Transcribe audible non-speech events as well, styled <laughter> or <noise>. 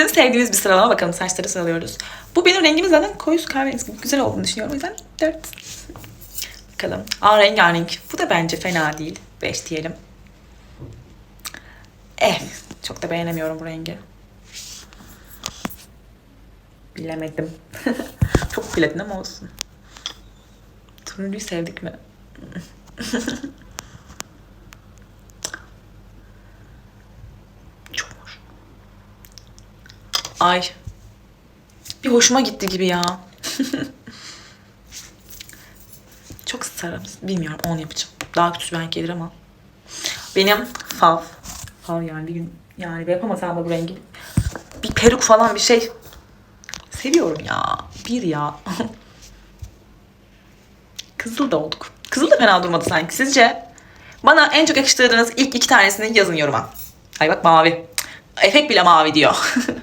Sizin sevdiğiniz bir sıralama bakalım. Saçları sıralıyoruz. Bu benim rengimi zaten koyu kahverengi güzel olduğunu düşünüyorum. O yüzden 4. Bakalım. Aa rengarenk. Bu da bence fena değil. 5 diyelim. Eh. Çok da beğenemiyorum bu rengi. Bilemedim. <laughs> Çok platin ama olsun. Turuncuyu sevdik mi? <laughs> Çok hoş. Ay. Bir hoşuma gitti gibi ya. Çok sarı. Bilmiyorum 10 yapacağım. Daha kötüsü belki gelir ama. Benim fav. Fav yani bir gün yani yapamasam da bu rengi. Bir peruk falan bir şey. Seviyorum ya. Bir ya. <laughs> Kızıl da olduk. Kızıl da fena durmadı sanki. Sizce? Bana en çok yakıştırdığınız ilk iki tanesini yazın yoruma. Ay bak mavi. Efekt bile mavi diyor. <laughs>